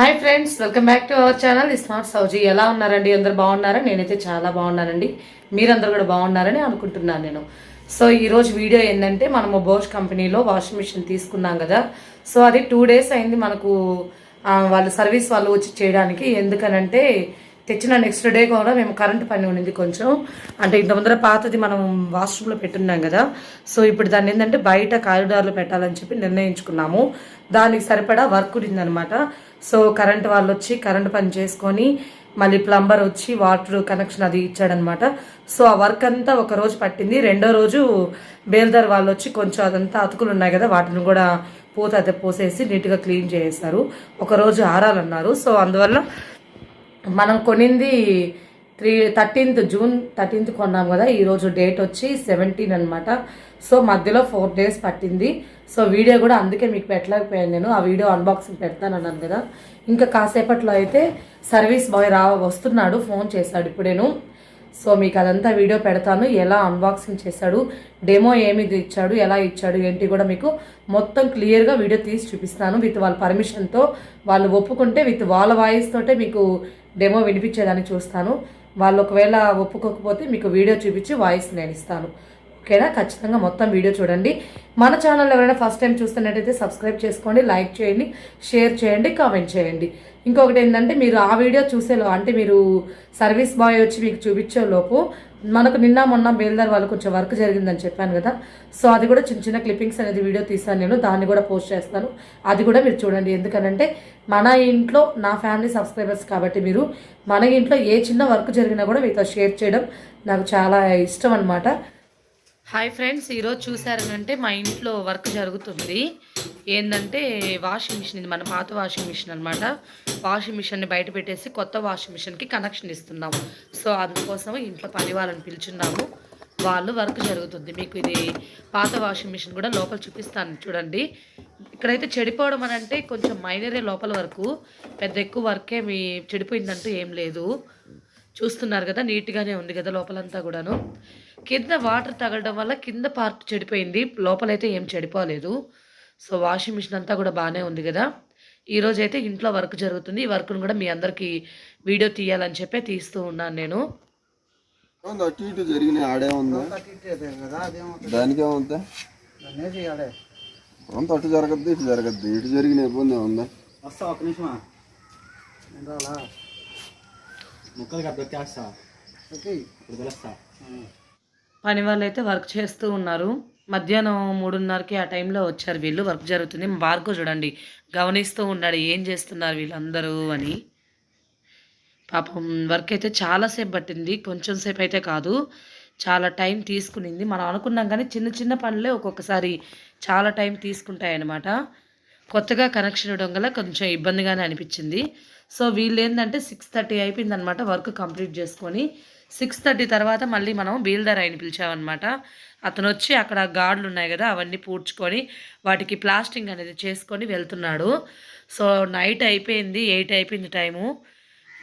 Hi friends welcome back to our channel. Smart Souji ఎలా ఉన్నారండి? అందరు బాగున్నారా? నేనైతే చాలా బాగున్నానండి. మీరందరూ కూడా బాగున్నారని అనుకుంటున్నాను నేను. సో ఈరోజు వీడియో ఏంటంటే మనము బోష్ కంపెనీలో వాషింగ్ మిషన్ తీసుకున్నాం కదా. సో అది టూ డేస్ అయింది మనకు వాళ్ళు సర్వీస్ వాళ్ళు వచ్చి చేయడానికి. ఎందుకనంటే తెచ్చిన నెక్స్ట్ డే కూడా మేము కరెంట్ పని ఉండింది కొంచెం. అంటే ఇంత ముందర పాతది మనం వాష్రూమ్లో పెట్టున్నాం కదా. సో ఇప్పుడు దాన్ని ఏంటంటే బయట కారిడార్లో పెట్టాలని చెప్పి నిర్ణయించుకున్నాము. దానికి సరిపడా వర్క్ ఉండిందనమాట సో కరెంట్ వాళ్ళు వచ్చి కరెంట్ పని చేసుకొని మళ్ళీ ప్లంబర్ వచ్చి వాటర్ కనెక్షన్ అది ఇచ్చాడనమాట. సో ఆ వర్క్ అంతా ఒక రోజు పట్టింది. రెండో రోజు బేల్దార్ వాళ్ళు వచ్చి కొంచెం అదంతా అతుకులు ఉన్నాయి కదా వాటిని కూడా పూత అదే పోసేసి నీట్గా క్లీన్ చేసేసారు. ఒక రోజు ఆరాలన్నారు. సో అందువల్ల మనం కొనింది త్రీ థర్టీన్త్ జూన్ థర్టీన్త్ కొన్నాం కదా ఈరోజు డేట్ వచ్చి సెవెంటీన్ అనమాట సో మధ్యలో ఫోర్ డేస్ పట్టింది. సో వీడియో కూడా అందుకే మీకు పెట్టలేకపోయాను నేను. ఆ వీడియో అన్బాక్సింగ్ పెడతాను అన్నాను కదా. ఇంకా కాసేపట్లో అయితే సర్వీస్ బాయ్ రా వస్తున్నాడు ఫోన్ చేశాడు ఇప్పుడేను. సో మీకు అదంతా వీడియో పెడతాను. ఎలా అన్బాక్సింగ్ చేశాడు డెమో ఏమి ఇచ్చాడు ఎలా ఇచ్చాడు ఏంటి కూడా మీకు మొత్తం క్లియర్గా వీడియో తీసి చూపిస్తాను. విత్ వాళ్ళ పర్మిషన్తో వాళ్ళు ఒప్పుకుంటే విత్ వాళ్ళ వాయిస్ తోటే మీకు డెమో వినిపించేదాన్ని చూస్తాను. వాళ్ళు ఒకవేళ ఒప్పుకోకపోతే మీకు వీడియో చూపించి వాయిస్ నేను ఇస్తాను. ఓకేనా? ఖచ్చితంగా మొత్తం వీడియో చూడండి. మన ఛానల్ ఎవరైనా ఫస్ట్ టైం చూస్తున్నట్టయితే సబ్స్క్రైబ్ చేసుకోండి లైక్ చేయండి షేర్ చేయండి కామెంట్ చేయండి. ఇంకొకటి ఏంటంటే మీరు ఆ వీడియో చూసేలో అంటే మీరు సర్వీస్ బాయ్ వచ్చి మీకు చూపించే లోపు మనకు నిన్న మొన్న బేల్దార్ వాళ్ళు కొంచెం వర్క్ జరిగిందని చెప్పాను కదా. సో అది కూడా చిన్న చిన్న క్లిప్పింగ్స్ అనేది వీడియో తీసాను నేను. దాన్ని కూడా పోస్ట్ చేస్తాను. అది కూడా మీరు చూడండి. ఎందుకనంటే మన ఇంట్లో నా ఫ్యామిలీ సబ్స్క్రైబర్స్ కాబట్టి మీరు మన ఇంట్లో ఏ చిన్న వర్క్ జరిగినా కూడా మీతో షేర్ చేయడం నాకు చాలా ఇష్టం అనమాట హాయ్ ఫ్రెండ్స్ ఈరోజు చూసారనంటే మా ఇంట్లో వర్క్ జరుగుతుంది. ఏంటంటే వాషింగ్ మిషన్ ఇది మన పాత వాషింగ్ మిషన్ అనమాట వాషింగ్ మిషన్ని బయట పెట్టేసి కొత్త వాషింగ్ మిషన్కి కనెక్షన్ ఇస్తున్నాము. సో అందుకోసం ఇంట్లో పని వాళ్ళని పిలుచున్నాము. వాళ్ళు వర్క్ జరుగుతుంది. మీకు ఇది పాత వాషింగ్ మిషన్ కూడా లోపల చూపిస్తాను చూడండి. ఇక్కడైతే చెడిపోవడం అని అంటే కొంచెం మైనరే లోపల వరకు పెద్ద ఎక్కువ వర్కే మీ చెడిపోయిందంటూ ఏం లేదు. చూస్తున్నారు కదా నీట్గానే ఉంది కదా లోపలంతా కూడాను. కింద వాటర్ తగలడం వల్ల కింద పార్ట్ చెడిపోయింది. లోపలైతే ఏం చెడిపోలేదు. సో వాషింగ్ మిషన్ అంతా కూడా బాగానే ఉంది కదా. ఈరోజు అయితే ఇంట్లో వర్క్ జరుగుతుంది. ఈ వర్క్ను కూడా మీ అందరికీ వీడియో తీయాలని చెప్పి తీస్తూ ఉన్నాను నేను. ఉంది అటు ఇటు ఆడే ఉందా. దానికే ఉందా అంత అటు జరగద్దు ఇటు జరగద్దు. ఇటు జరిగిన ఇబ్బంది ఉందా వస్తా ఒక నిమిషమా ముక్కలు పని వాళ్ళు అయితే వర్క్ చేస్తూ ఉన్నారు. మధ్యాహ్నం మూడున్నరకి ఆ టైంలో వచ్చారు వీళ్ళు వర్క్ జరుగుతుంది. మా చూడండి గమనిస్తూ ఉన్నాడు ఏం చేస్తున్నారు వీళ్ళందరూ అని. పాపం వర్క్ అయితే చాలాసేపు పట్టింది కొంచెం సేపు అయితే కాదు చాలా టైం తీసుకునింది. మనం అనుకున్నాం కానీ చిన్న చిన్న పనులే ఒక్కొక్కసారి చాలా టైం తీసుకుంటాయన్నమాట. కొత్తగా కనెక్షన్ ఇవ్వడం వల్ల కొంచెం ఇబ్బందిగానే అనిపించింది. సో వీళ్ళు ఏంటంటే సిక్స్ థర్టీ అయిపోయిందనమాట వర్క్ కంప్లీట్ చేసుకొని. సిక్స్ థర్టీ తర్వాత మళ్ళీ మనం బీల్దార్ ఆయన పిలిచామన్నమాట. అతను వచ్చి అక్కడ గాడ్లు ఉన్నాయి కదా అవన్నీ పూడ్చుకొని వాటికి ప్లాస్టింగ్ అనేది చేసుకొని వెళ్తున్నాడు. సో నైట్ అయిపోయింది ఎయిట్ అయిపోయింది టైము.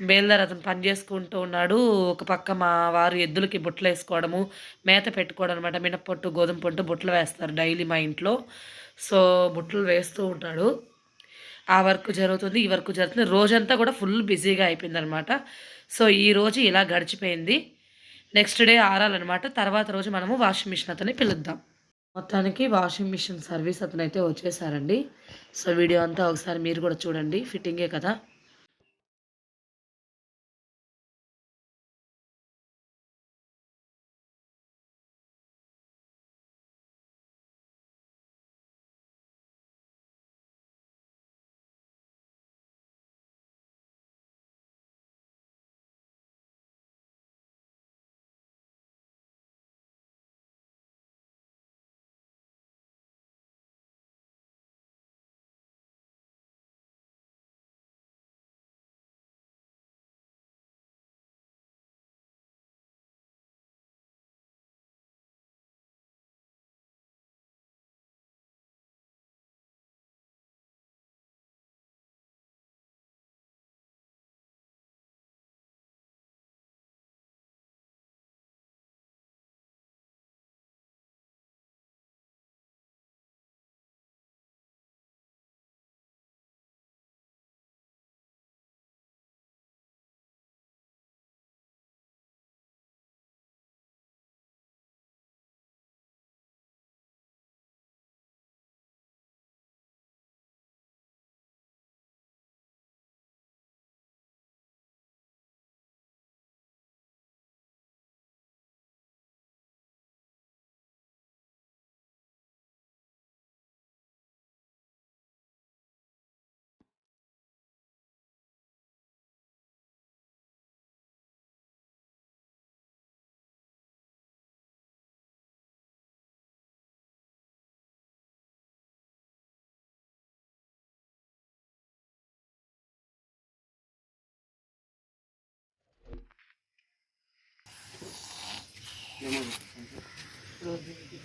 బేల్దార్ అతను పని చేసుకుంటూ ఉన్నాడు. ఒక పక్క మా వారు ఎద్దులకి బుట్టలు వేసుకోవడము మేత పెట్టుకోవడం అనమాట మినప్పొట్టు గోధుమ పొట్టు బుట్టలు వేస్తారు డైలీ మా ఇంట్లో. సో బుట్టలు వేస్తూ ఉంటాడు. ఆ వర్క్ జరుగుతుంది ఈ వర్క్ జరుగుతుంది. రోజంతా కూడా ఫుల్ బిజీగా అయిపోయింది అనమాట సో ఈ రోజు ఇలా గడిచిపోయింది. నెక్స్ట్ డే ఆరాలన్నమాట. తర్వాత రోజు మనము వాషింగ్ మిషన్ అతని పిలుద్దాం. మొత్తానికి వాషింగ్ మిషన్ సర్వీస్ అతనైతే వచ్చేసారండి. సో వీడియో అంతా ఒకసారి మీరు కూడా చూడండి. ఫిట్టింగే కదా?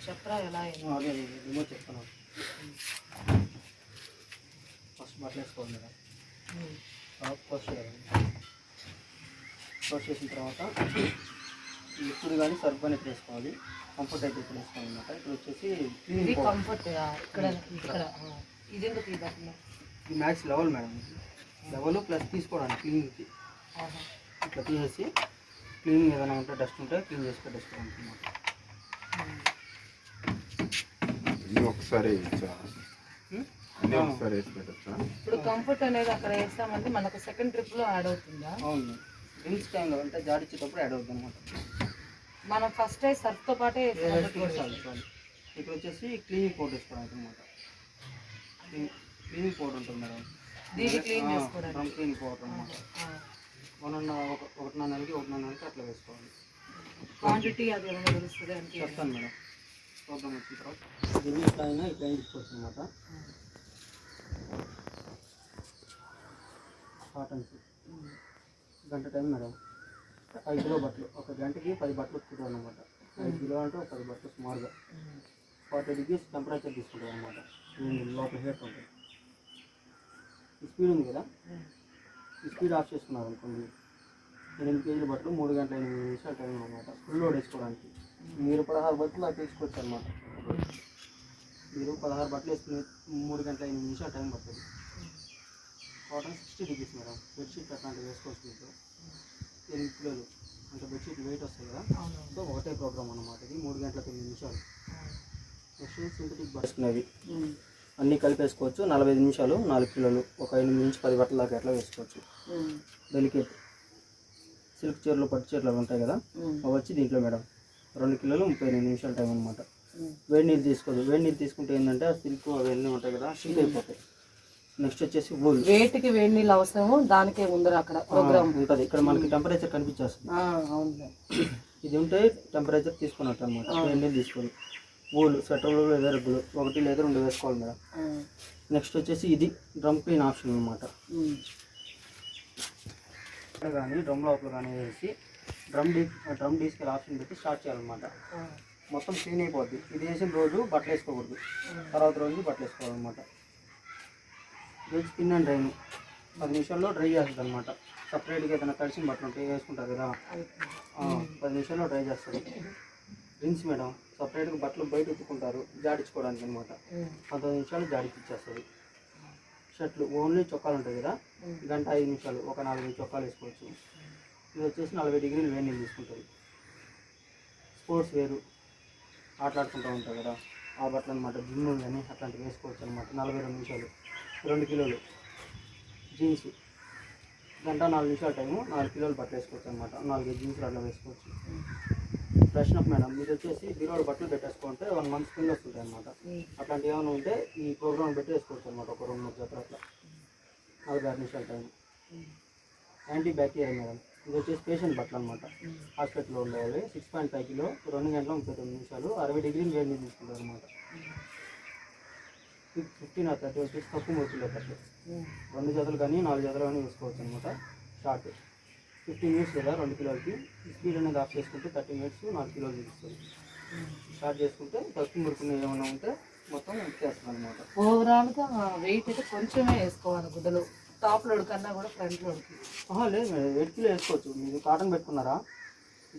చెప్పరా ఎలా చెప్తాను ఫస్ట్ బట్టలు వేసుకోవాలి మేడం చేయాలి. ఫస్ట్ చేసిన తర్వాత లిక్విడ్ కానీ సర్ఫ్ ఇప్పుడు వేసుకోవాలి. కంఫర్ట్ అయితే ఇప్పుడు వేసుకోవాలి అనమాట ఇప్పుడు వచ్చేసి కంఫర్ట్ ఇక్కడ ఇక్కడ. ఇది ఎందుకు ఈ బట్టలు? ఇది max level madam level plus తీసుకోవడానికి క్లీనింగ్కి. ఇట్లా తీసేసి క్లీనింగ్ ఏదైనా ఉంటే డస్ట్ ఉంటే క్లీన్ చేసి. ఇది ఒకసారి ఇప్పుడు కంఫర్ట్ అనేది అక్కడ వేస్తామంటే మనకు సెకండ్ ట్రిప్లో యాడ్ అవుతుందా? అవును. డ్రింక్స్ టైంలో అంటే జాడిచ్చేటప్పుడు యాడ్ అవుతుంది అనమాట మనం ఫస్ట్ సర్ఫ్తో పాటే comfort కూడా చాలు చాలు. ఇప్పుడు వచ్చేసి క్లీనింగ్ పౌడర్ వేసుకోవడానికి అనమాట క్లీనింగ్ పౌడర్ ఉంటుంది మేడం. దీన్ని క్లీన్ చేసుకోవడానికి. క్లీనింగ్ పౌడర్ అనమాట ఆ. వన్ అండ్ ఒక ఒకటిన్నర నెలకి ఒకటిన్నర నెలకి అట్లా వేసుకోవాలి. క్వాంటిటీ అది ఏమైనా తెలుస్తుంది అంటే చెప్తాను మేడం. ప్రోగ్రామ్ వచ్చిన తర్వాత. దీన్ని ఇట్లా అయినా ఇట్లా తీసుకోవచ్చు అనమాట కాటన్స్. గంట టైం మేడం. ఐదు కిలో బట్టలు. ఒక గంటకి పది బట్టలు ఉతుకుంటాం అనమాట ఐదు కిలో అంటే ఒక పది బట్టలు సుమారుగా. ఫార్టీ డిగ్రీస్ టెంపరేచర్ తీసుకుంటాం అనమాట లోపల హీట్ ఉంటుంది. స్పీడ్ ఉంది కదా? ఈ స్పీడ్ ఆఫ్ చేసుకున్నారు అనుకోండి. ఎనిమిది కేజీల బట్టలు మూడు గంటల ఎనిమిది నిమిషాలు టైం అనమాట ఫుల్ లోడ్ వేసుకోవడానికి. మీరు పదహారు బట్టలు అలా తీసుకోవచ్చు అనమాట మీరు పదహారు బట్టలు వేసుకుని మూడు గంటల ఎనిమిది నిమిషాలు టైం పడుతుంది. Cotton sixty degrees madam. Bedsheet అట్లాంటివి వేసుకోవచ్చు మీకు ఎనిమిది కిలోలు. అంటే బెడ్షీట్ వెయిట్ వస్తాయి కదా. సో ఒకటే ప్రోగ్రామ్ అనమాట ఇది. మూడు గంటల తొమ్మిది నిమిషాలు. నెక్స్ట్ సింథటిక్ వేసుకునేవి అన్నీ కలిపేసుకోవచ్చు. నలభై ఐదు నిమిషాలు నాలుగు కిలోలు ఒక ఎనిమిది నుంచి పది బట్టల దాకా ఎట్లా వేసుకోవచ్చు. డెలికేట్ సిల్క్ చీరలు పట్టు చీరలు అవి ఉంటాయి కదా? అవి వచ్చి దీంట్లో మేడం రెండు కిలోలు ముప్పై ఎనిమిది నిమిషాల టైం అనమాట వేడి నీళ్ళు తీసుకోదు. వేడి నీళ్ళు తీసుకుంటే ఏంటంటే ఆ సిల్క్ అవన్నీ ఉంటాయి కదా షీట్ అయిపోతాయి. నెక్స్ట్ వచ్చేసి వూల్. వేటికి వేడి నీళ్ళు అవసరము దానికే ఉందరు అక్కడ ప్రోగ్రామ్. ఉంటుంది. ఇక్కడ మనకి టెంపరేచర్ కనిపించేస్తుంది. ఇది ఉంటే టెంపరేచర్ తీసుకున్నట్టు అనమాట వేడి నీళ్ళు తీసుకోవాలి వూల్ స్వెటర్లు లేదా రగ్గులు ఒకటి లేదా రెండు వేసుకోవాలి మేడం. నెక్స్ట్ వచ్చేసి ఇది డ్రమ్ క్లీన్ ఆప్షన్ అనమాట కానీ డ్రమ్ లోపల కానీ వేసి drum de drum descale option పెట్టి స్టార్ట్ చేయాలన్నమాట. మొత్తం క్లీన్ అయిపోద్ది. ఇది వేసిన రోజు బట్టలు వేసుకోకూడదు. తర్వాత రోజు బట్టలు వేసుకోవాలన్నమాట. ఇది స్పిన్ అండ్ డ్రైన్. పది నిమిషాల్లో డ్రై చేస్తుంది అనమాట సపరేట్గా ఏదైనా తడిసిన బట్టలు ఉంటే వేసుకుంటారు కదా. పది నిమిషాల్లో డ్రై చేస్తుంది రిన్స్ మేడం. సపరేట్గా బట్టలు బయట ఉతుకుంటారు జాడించుకోవడానికి అనమాట పంతొమ్మిది నిమిషాలు జాడికి ఇచ్చేస్తుంది షర్ట్లు ఓన్లీ చొక్కాలు ఉంటాయి కదా గంట ఐదు నిమిషాలు ఒక నాలుగు చొక్కాలు వేసుకోవచ్చు. ఇది వచ్చేసి నలభై డిగ్రీలు వేడి నీళ్ళు తీసుకుంటుంది. స్పోర్ట్స్ వేరు ఆటలాడుకుంటూ ఉంటారు కదా ఆ బట్టలు అనమాట జిమ్ కానీ అట్లాంటివి వేసుకోవచ్చు అనమాట నలభై రెండు నిమిషాలు రెండు కిలోలు. జీన్స్ గంట నాలుగు నిమిషాల టైము నాలుగు కిలోలు బట్టలు వేసుకోవచ్చు అనమాట నాలుగైదు జీన్స్లు అట్లా వేసుకోవచ్చు. Fresh up madam. మీరు వచ్చేసి బీరోడ్ బట్టలు పెట్టేసుకుంటే వన్ మంత్ కింద వస్తుంది అనమాట అట్లాంటి ఏమైనా ఉంటే ఈ ప్రోగ్రామ్ పెట్టేసుకోవచ్చు అనమాట ఒక రెండు మూడు జతలు అట్లా. నలభై ఆరు నిమిషాల టైం యాంటీ బ్యాక్టీరియా మేడం. ఇది వచ్చేసి పేషెంట్ బట్టలు అనమాట హాస్పిటల్లో ఉండేవి. సిక్స్ పాయింట్ ఫైవ్ కిలో రెండు గంటల ముప్పై తొమ్మిది నిమిషాలు అరవై డిగ్రీలు వేడి నీళ్ళు తీసుకుంటారు అనమాట ఫిఫ్టీన్ ఆ థర్టీ వచ్చేసి తక్కువ మూర్తిలో కట్టు రెండు జతలు కానీ నాలుగు జతలు కానీ వేసుకోవచ్చు అనమాట షార్ట్ ఫిఫ్టీన్ మినిట్స్ కదా రెండు కిలోలకి. స్పీడ్ అనేది ఆఫ్ చేసుకుంటే థర్టీ మినిట్స్ నాలుగు కిలోలు తీస్తుంది స్టార్ట్ చేసుకుంటే తక్కువ మురుకునే ఏమైనా ఉంటే మొత్తం ఎక్కేస్తుంది అనమాట ఓవరాల్గా వెయిట్ అయితే కొంచెమే వేసుకోవాలి గుడ్డలు. టాప్ లోడ్ కన్నా కూడా ఫ్రంట్ లోడ్కి లేదు మేడం ఎయిట్ కిలో వేసుకోవచ్చు. మీరు కాటన్ పెట్టుకున్నారా?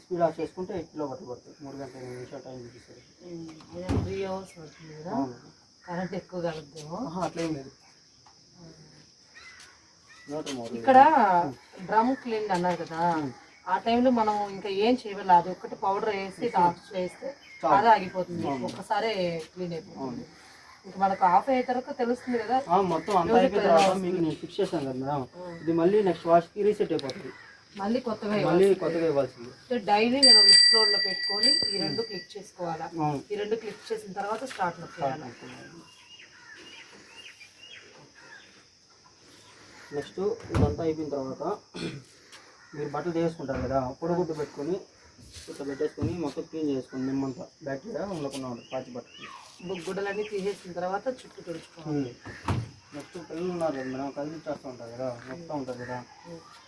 స్పీడ్ ఆఫ్ చేసుకుంటే ఎయిట్ కిలో పట్టు పడుతుంది. మూడు గంటల ఎనిమిది నిమిషాలు టైం చూపిస్తుంది త్రీ అవర్స్ పడుతుంది కదా. కరెంట్ ఎక్కువ కలుగుతాము అట్లేం లేదు. ఇక్కడ డ్రమ్ క్లీన్ అన్నారు కదా. ఆ టైంలో మనం ఇంకా ఏం చేయవాలి అది ఒక్కటి పౌడర్ వేసి ఆఫ్ చేస్తే అదే ఆగిపోతుంది. ఒక్కసారే క్లీన్ అయిపోతుంది. ఇంకా మనకు ఆఫ్ అయ్యే తర్వాత తెలుస్తుంది కదా. మొత్తం అంతా అయిపోయిన తర్వాత మీకు నేను ఫిక్స్ చేశాను కదా మేడం. ఇది మళ్ళీ నెక్స్ట్ వాష్కి రీసెట్ అయిపోతుంది. మళ్ళీ కొత్తగా మళ్ళీ కొత్తగా ఇవ్వాల్సింది. డైలీ నేను మిక్స్లో పెట్టుకొని ఈ రెండు క్లిక్ చేసుకోవాలా. ఈ రెండు క్లిక్ చేసిన తర్వాత స్టార్ట్ నొక్కేయాలి. నెక్స్ట్ ఇదంతా అయిపోయిన తర్వాత మీరు బట్టలు తీసుకుంటారు కదా పొడగుడ్డు పెట్టుకొని ఇట్లా పెట్టేసుకొని మొత్తం క్లీన్ చేసుకొని నిమ్మంతా బ్యాక్టీరియా ఉండకుండా ఉంటుంది పాచి బట్టలు గుడ్డలన్నీ తీసేసిన తర్వాత చుట్టూ తుడుచుకోవాలి. నెక్స్ట్ పిల్లలు ఉన్నారు కదా మేడం కదిలి చేస్తూ ఉంటారు కదా మొత్తం ఉంటుంది కదా.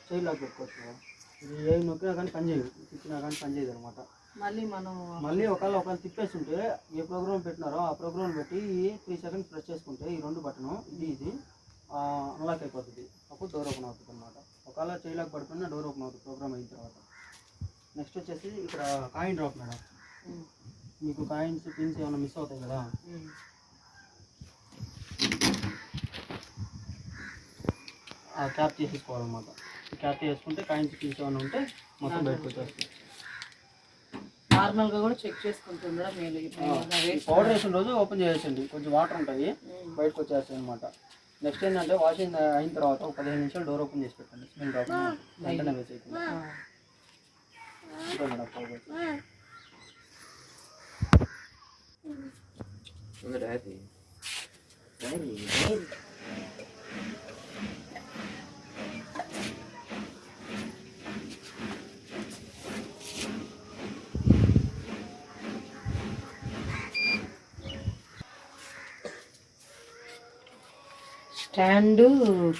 చేయిలాగా పెట్టుకోవచ్చు కదా. ఇది ఏమి నొక్కినా కానీ పని చేయదు ఇచ్చినా కానీ పని చేయదు అనమాట. మళ్ళీ మనం మళ్ళీ ఒకవేళ ఒకవేళ తిప్పేస్తుంటే ఏ ప్రోగ్రామ్ పెట్టినారో ఆ ప్రోగ్రామ్ పెట్టి త్రీ సెకండ్స్ ప్రెస్ చేసుకుంటే ఈ రెండు బటన్ ఇది ఇది. అన్లాక్ అయిపోతుంది. అప్పుడు డోర్ ఓపెన్ అవుతుంది అనమాట ఒకవేళ చేయలేక పడిపోయినా డోర్ ఓపెన్ అవుతుంది ప్రోగ్రామ్ అయిన తర్వాత. నెక్స్ట్ వచ్చేసి ఇక్కడ కాయిన్ డ్రాప్ మేడం. మీకు కాయిన్స్ పిన్స్ ఏమైనా మిస్ అవుతాయి కదా? ఆ క్యాప్ చేసేసుకోవాలన్నమాట. క్యాప్ చేసుకుంటే కాయిన్స్ పిన్స్ ఏమైనా ఉంటే మొత్తం బయటకు వచ్చేస్తాయి. నార్మల్గా కూడా చెక్ చేసుకుంటుండడం మేలు ఈ waste పౌడర్ వేసిన రోజు ఓపెన్ చేసేయండి కొంచెం వాటర్ ఉంటాయి. బయటకు వచ్చేస్తాయి అనమాట నెక్స్ట్ ఏంటంటే వాషింగ్ అయిన తర్వాత ఒక పదిహేను నిమిషాలు డోర్ ఓపెన్ చేసి పెట్టండి. స్మెల్ రాకుండా వెంటనే వేసేయకుండా మేడం స్టాండ్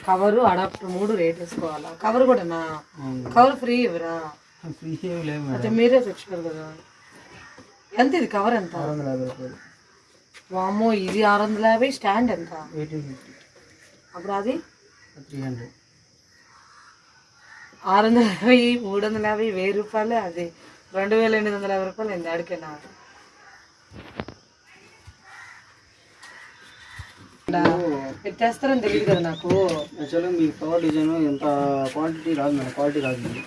కవరు అడాప్టర్ మూడు రేట్ వేసుకోవాలా? కవర్ కూడా నా? కవర్ ఫ్రీ ఇవ్వరా? ఫ్రీ అయితే మీరే తెచ్చుకోరు కదా. ఎంత ఇది కవర్ ఎంత? వామ్మో ఇది ఆరు వందల యాభై స్టాండ్ ఎంత? అప్పుడు అది? Three hundred. ఆరు వందల యాభై మూడు వందల యాభై వెయ్యి రూపాయలు అది. రెండు వేల ఎనిమిది వందల యాభై రూపాయలు అయింది అడిగినా. పెట్టేస్తారని తెలియదు కదా నాకు. యాక్చువల్గా మీ ఫ్లవర్ డిజైన్ ఎంత క్వాంటిటీ రాదు మేడం క్వాలిటీ రాదు ఇది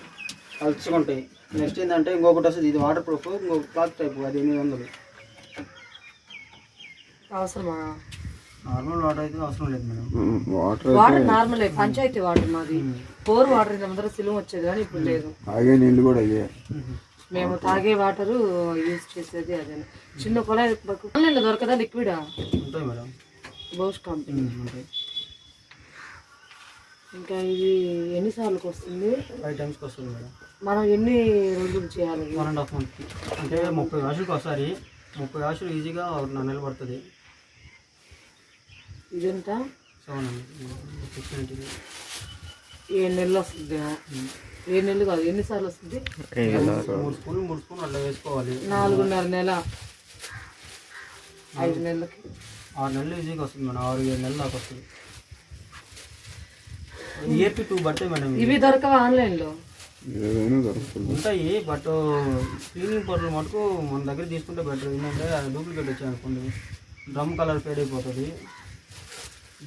కలుసుకుంటాయి నెక్స్ట్ ఏంటంటే ఇంకొకటి వస్తుంది ఇది వాటర్ ప్రూఫ్ ఇంకొక క్లాత్ టైప్ అది ఎనిమిది వందలు. అవసరమా? నార్మల్ వాటర్ అయితే అవసరం లేదు madam. Water water normal panchayati water మాది. బోర్ వాటర్ ఇంత ముందర సిలువ వచ్చేది కానీ ఇప్పుడు లేదు. తాగే నీళ్ళు కూడా అయ్యే. మేము తాగే వాటర్ యూజ్ చేసేది అదే. చిన్న కుళాయి ఆన్లైన్లో దొరకదా లిక్విడ్? ఉంటాయి మేడం. Bose company. ఉంటాయి ఇంకా ఇది ఎన్నిసార్లకు వస్తుంది? ఫైవ్ టైమ్స్కి వస్తుంది మేడం. మనం ఎన్ని రోజులు చేయాలి? వన్ అండ్ హాఫ్ మంత్కి అంటే ముప్పై వాషులకి ఒకసారి. ముప్పై వాషులు ఈజీగా ఒక నాలుగు నెలలు పడుతుంది. ఇదంతా? సెవెన్ సిక్స్ నైంటీ ఏడు నెలలు వస్తుంది? ఏడు నెలలు కాదు. ఎన్నిసార్లు వస్తుంది? మూడు స్పూన్లు మూడు స్పూన్లు అట్లా వేసుకోవాలి. నాలుగున్నర నెల. ఐదు నెలలకి. ఆరు నెలలు ఈజీగా వస్తుంది మేడం ఆరు ఏడు నెలలు దాకా వస్తుంది. ఇయర్కి టూ బట్టే మేడం ఇవి. దొరకవా ఆన్లైన్లో? ఏదైనా దొరుకుతుంది ఉంటాయి బట్ క్లీనింగ్ పౌడర్ మటుకు మన దగ్గర తీసుకుంటే బెటర్ ఏంటంటే డూప్లికేట్ వచ్చాయి అనుకోండి డ్రమ్ కలర్ ఫేడ్ అయిపోతుంది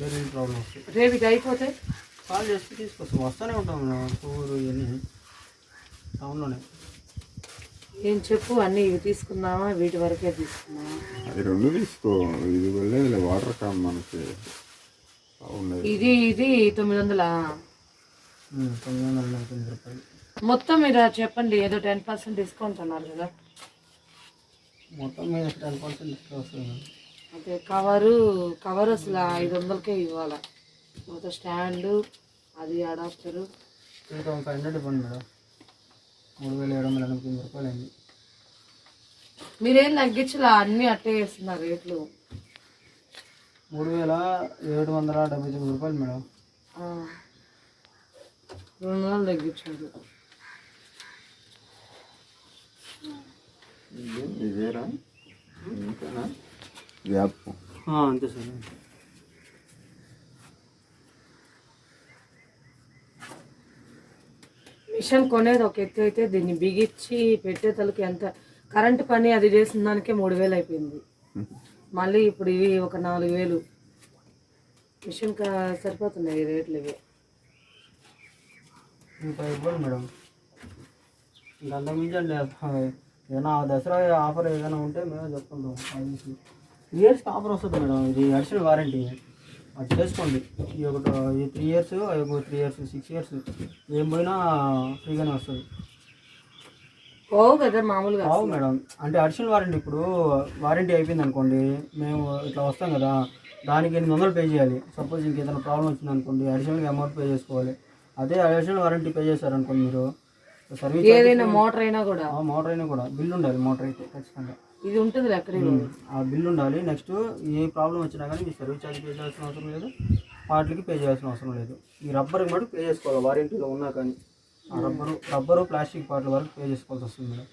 వేరే ప్రాబ్లం వస్తుంది? రేపు ఇది అయిపోతే? కాల్ చేసి తీసుకొస్తాం వస్తూనే ఉంటాం మేము టూర్ ఇవన్నీ టౌన్లోనే ఏం చెప్పు అన్ని ఇవి తీసుకుందామా వీటి వరకే తీసుకుందామా? అది రెండు తీసుకో. ఇది వెళ్ళేది వాటర్ కామ్ మనకి. ఇది ఇది తొమ్మిది వందలా? తొమ్మిది వందల నలభై తొమ్మిది రూపాయలు. మొత్తం మీరు చెప్పండి ఏదో టెన్ పర్సెంట్ డిస్కౌంట్ అన్నారు కదా. మొత్తం మీద టెన్ పర్సెంట్ డిస్కౌంట్. అదే కవరు కవర్ అసలు ఐదు వందలకే ఇవ్వాలి? మొత్తం స్టాండు అది adapter three thousand five hundred ఇవ్వండి మేడం. మూడు వేల ఏడు వందల ఎనభై తొమ్మిది రూపాయలు అయింది మీరేం తగ్గించలా? అన్నీ అట్టే వేస్తున్నారు రేట్లు. మూడు వేల ఏడు వందల డెబ్బై తొమ్మిది రూపాయలు మేడం. ఆ. రెండు వందలు తగ్గించారు. ఇదేరా ఇంకానా గ్యాప్. ఆ, అంతే సార్ మిషన్ కొనేది ఒక ఎత్తు అయితే దీన్ని బిగించి పెట్టే తలకి ఎంత కరెంటు పని అది చేసిన దానికే మూడు వేలు అయిపోయింది. మళ్ళీ ఇప్పుడు ఇవి ఒక నాలుగు వేలు. మిషన్ సరిపోతున్నాయి రేట్లు ఇవి. ఇంకా ఇవ్వండి మేడం. ఇంకా అంతకుమించి ఏదైనా దసరా ఆఫర్ ఏదైనా ఉంటే మేము చెప్పుకుంటాం ఇయర్స్కి ఆఫర్ వస్తుంది మేడం. ఇది అడిషనల్ వారంటీ. అది చేసుకోండి. ఈ ఒకటి ఈ త్రీ ఇయర్స్ ఒక త్రీ ఇయర్స్ సిక్స్ ఇయర్స్ ఏం పోయినా ఫ్రీగానే వస్తుంది. కదా మామూలుగా కావు మేడం. అంటే అడిషనల్ వారంటీ ఇప్పుడు వారంటీ అయిపోయింది అనుకోండి మేము ఇట్లా వస్తాం కదా దానికి ఎనిమిది వందలు పే చేయాలి. సపోజ్ ఇంకేదైనా ప్రాబ్లం వచ్చింది అనుకోండి అడిషనల్గా అమౌంట్ పే చేసుకోవాలి. అదే అడిషనల్ వారంటీ పే చేశారనుకోండి మీరు సర్వీస్ ఏదైనా మోటార్ అయినా కూడా. మోటార్ అయినా కూడా బిల్ ఉండాలి మోటార్ అయితే ఖచ్చితంగా. ఇది ఉంటుంది ఆ బిల్ ఉండాలి. నెక్స్ట్ ఏ ప్రాబ్లం వచ్చినా కానీ మీ సర్వీస్ ఛార్జ్ పే చేయాల్సిన అవసరం లేదు. వాటికి పే చేయాల్సిన అవసరం లేదు. ఈ రబ్బర్ మటు పే చేసుకోవాలి. వారంటీలో ఉన్నా కానీ. ఆ రబ్బరు రబ్బరు ప్లాస్టిక్ పార్ట్ల వరకు పే చేసుకోవాల్సి వస్తుంది మేడం.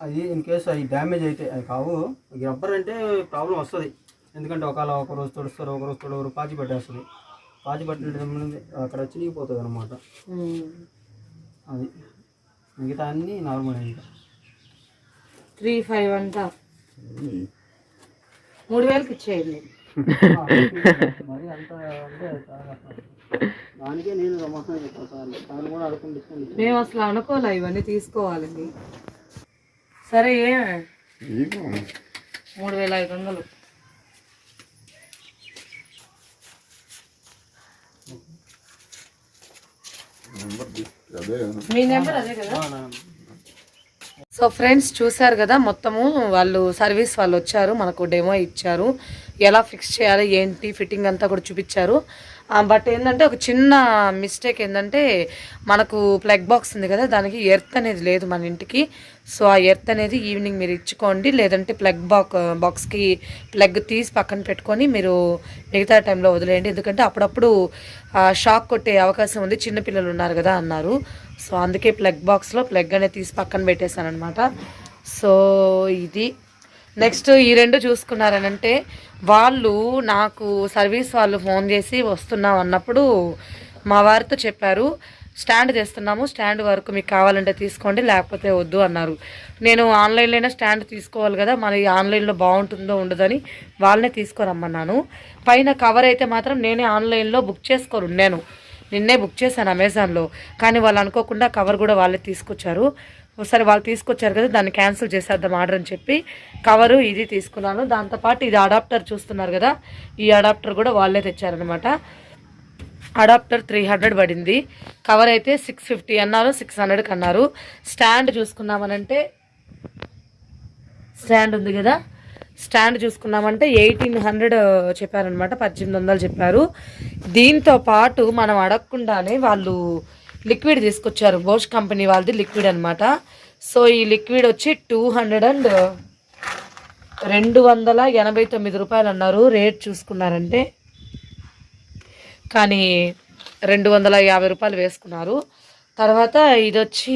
అది ఇన్ కేసు అవి డ్యామేజ్ అయితే అవి కావు. ఈ రబ్బర్ అంటే ప్రాబ్లం వస్తుంది. ఎందుకంటే ఒకవేళ ఒక రోజు తొడుస్తారు ఒక రోజు తొడవరు పాచి పట్టేస్తుంది. పాచి పట్టిన అక్కడ చినిగిపోతుంది అనమాట అది. మిగతా అన్నీ నార్మల్ ఇంకా. త్రీ ఫైవ్ అంట. మూడు వేలకి ఇచ్చేయండి. మేము అసలు అనుకోలే ఇవన్నీ తీసుకోవాలని. సరే ఏ? మూడు వేల ఐదు వందలు. మీ నెంబర్ అదే కదా? సో ఫ్రెండ్స్ చూసారు కదా మొత్తము వాళ్ళు సర్వీస్ వాళ్ళు వచ్చారు మనకు డెమో ఇచ్చారు. ఎలా ఫిక్స్ చేయాలి ఏంటి ఫిట్టింగ్ అంతా కూడా చూపించారు. బట్ ఏంటంటే ఒక చిన్న మిస్టేక్ ఏంటంటే మనకు ప్లగ్ బాక్స్ ఉంది కదా దానికి ఎర్త్ అనేది లేదు మన ఇంటికి. సో ఆ ఎర్త్ అనేది ఈవినింగ్ మీరు ఇచ్చుకోండి లేదంటే ప్లగ్ బాక్ బాక్స్కి ప్లగ్ తీసి పక్కన పెట్టుకొని మీరు మిగతా టైంలో వదిలేయండి. ఎందుకంటే అప్పుడప్పుడు షాక్ కొట్టే అవకాశం ఉంది చిన్నపిల్లలు ఉన్నారు కదా అన్నారు. సో అందుకే ప్లగ్ బాక్స్లో ప్లగ్ అనేది తీసి పక్కన పెట్టేశాను అనమాట సో ఇది. నెక్స్ట్ ఈ రెండు చూసుకున్నారనంటే వాళ్ళు నాకు సర్వీస్ వాళ్ళు ఫోన్ చేసి వస్తున్నాం అన్నప్పుడు మా వారితో చెప్పారు స్టాండ్ తెస్తున్నాము స్టాండ్ వరకు మీకు కావాలంటే తీసుకోండి లేకపోతే వద్దు అన్నారు. నేను ఆన్లైన్లోనే స్టాండ్ తీసుకోవాలి కదా మరి ఆన్లైన్లో బాగుంటుందో ఉండదని వాళ్ళనే తీసుకురమ్మన్నాను పైన కవర్ అయితే మాత్రం నేనే ఆన్లైన్లో బుక్ చేసుకొని ఉన్నాను నిన్నే బుక్ చేశాను అమెజాన్లో. కానీ వాళ్ళు అనుకోకుండా కవర్ కూడా వాళ్ళే తీసుకొచ్చారు. ఒకసారి వాళ్ళు తీసుకొచ్చారు కదా దాన్ని క్యాన్సిల్ చేసేద్దాం ఆర్డర్ అని చెప్పి కవరు ఇది తీసుకున్నాను. దాంతోపాటు ఇది అడాప్టర్ చూస్తున్నారు కదా ఈ అడాప్టర్ కూడా వాళ్ళే తెచ్చారనమాట అడాప్టర్ త్రీ హండ్రెడ్ పడింది. కవర్ అయితే సిక్స్ ఫిఫ్టీ అన్నారు సిక్స్ హండ్రెడ్కి అన్నారు. స్టాండ్ చూసుకున్నామనంటే స్టాండ్ ఉంది కదా స్టాండ్ చూసుకున్నామంటే ఎయిటీన్ హండ్రెడ్ చెప్పారనమాట పద్దెనిమిది వందలు చెప్పారు. దీంతో పాటు మనం అడగకుండానే వాళ్ళు లిక్విడ్ తీసుకొచ్చారు. బోష్ కంపెనీ వాళ్ళది లిక్విడ్ అనమాట సో ఈ లిక్విడ్ వచ్చి టూ హండ్రెడ్ అండ్ రెండు వందల ఎనభై తొమ్మిది రూపాయలు అన్నారు. రేట్ చూసుకున్నారంటే కానీ రెండు వందల యాభై రూపాయలు వేసుకున్నారు. తర్వాత ఇది వచ్చి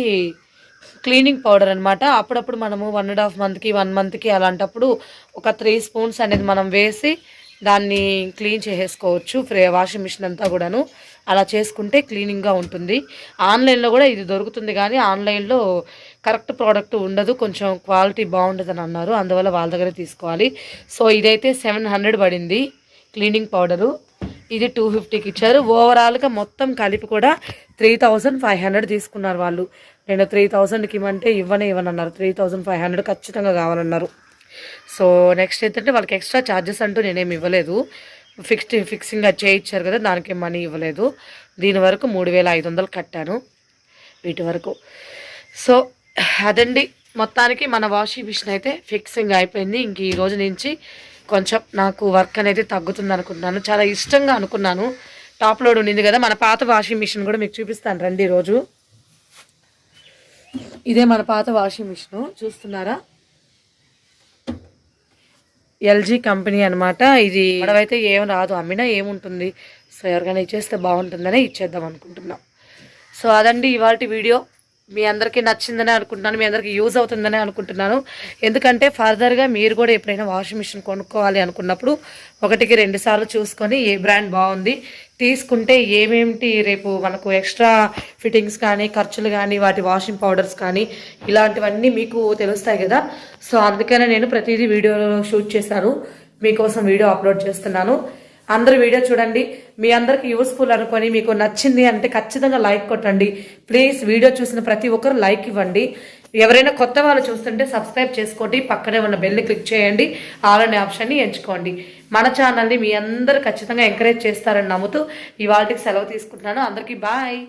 క్లీనింగ్ పౌడర్ అనమాట అప్పుడప్పుడు మనము వన్ అండ్ హాఫ్ మంత్కి వన్ మంత్కి అలాంటప్పుడు ఒక త్రీ స్పూన్స్ అనేది మనం వేసి దాన్ని క్లీన్ చేసేసుకోవచ్చు. ఫ్రే వాషింగ్ మిషన్ అంతా కూడాను. అలా చేసుకుంటే క్లీనింగ్గా ఉంటుంది. ఆన్లైన్లో కూడా ఇది దొరుకుతుంది కానీ ఆన్లైన్లో కరెక్ట్ ప్రోడక్ట్ ఉండదు. కొంచెం క్వాలిటీ బాగుండదని అని అన్నారు. అందువల్ల వాళ్ళ దగ్గర తీసుకోవాలి. సో ఇదైతే సెవెన్ హండ్రెడ్ పడింది క్లీనింగ్ పౌడరు ఇది టూ ఫిఫ్టీకి ఇచ్చారు. ఓవరాల్గా మొత్తం కలిపి కూడా త్రీ థౌజండ్ ఫైవ్ హండ్రెడ్ తీసుకున్నారు వాళ్ళు. నేను త్రీ థౌజండ్కి ఇవ్వమంటే ఇవ్వనే ఇవ్వనన్నారు. త్రీ థౌజండ్ ఫైవ్ హండ్రెడ్ ఖచ్చితంగా కావాలన్నారు. సో నెక్స్ట్ ఏంటంటే వాళ్ళకి ఎక్స్ట్రా ఛార్జెస్ అంటూ నేనేమి ఇవ్వలేదు. ఫిక్స్డ్ ఫిక్సింగ్ అది చేయించారు కదా దానికి మనీ ఇవ్వలేదు. దీని వరకు మూడు వేల ఐదు వందలు కట్టాను వీటి వరకు. సో అదండి. మొత్తానికి మన వాషింగ్ మిషన్ అయితే ఫిక్సింగ్ అయిపోయింది. ఇంక ఈ రోజు నుంచి కొంచెం నాకు వర్క్ అనేది తగ్గుతుంది అనుకుంటున్నాను. చాలా ఇష్టంగా అనుకున్నాను. టాప్ లోడ్ ఉండింది కదా మన పాత వాషింగ్ మిషన్ కూడా మీకు చూపిస్తాను రండి ఈరోజు ఇదే మన పాత వాషింగ్ మిషన్ చూస్తున్నారా? ఎల్జీ కంపెనీ అన్నమాట. ఇది మనమైతే ఏం రాదు. అమ్మినా ఏముంటుంది? సో ఎవరికైనా ఇచ్చేస్తే బాగుంటుందనే ఇచ్చేద్దాం అనుకుంటున్నాం. సో అదండి ఇవాళ వీడియో. మీ అందరికీ నచ్చిందని అనుకుంటున్నాను మీ అందరికీ యూజ్ అవుతుందని అనుకుంటున్నాను. ఎందుకంటే ఫర్దర్గా మీరు కూడా ఎప్పుడైనా వాషింగ్ మిషన్ కొనుక్కోవాలి అనుకున్నప్పుడు ఒకటికి రెండు సార్లు చూసుకొని ఏ బ్రాండ్ బాగుంది తీసుకుంటే ఏమేమిటి రేపు మనకు ఎక్స్ట్రా ఫిట్టింగ్స్ కానీ ఖర్చులు కానీ వాటి వాషింగ్ పౌడర్స్ కానీ ఇలాంటివన్నీ మీకు తెలుస్తాయి కదా. సో అందుకనే నేను ప్రతిదీ వీడియోలో షూట్ చేశాను మీకోసం వీడియో అప్లోడ్ చేస్తున్నాను. అందరూ వీడియో చూడండి. మీ అందరికి యూస్ఫుల్ అనుకొని మీకు నచ్చింది అంటే ఖచ్చితంగా లైక్ కొట్టండి. ప్లీజ్ వీడియో చూసిన ప్రతి ఒక్కరు లైక్ ఇవ్వండి. ఎవరైనా కొత్త వాళ్ళు చూస్తుంటే సబ్స్క్రైబ్ చేసుకోండి. పక్కనే ఉన్న బెల్ని క్లిక్ చేయండి. ఆల్ అనే ఆప్షన్ని ఎంచుకోండి. మన ఛానల్ని మీ అందరూ ఖచ్చితంగా ఎంకరేజ్ చేస్తారని నమ్ముతూ ఇవాళకి సెలవు తీసుకుంటున్నాను. అందరికీ బాయ్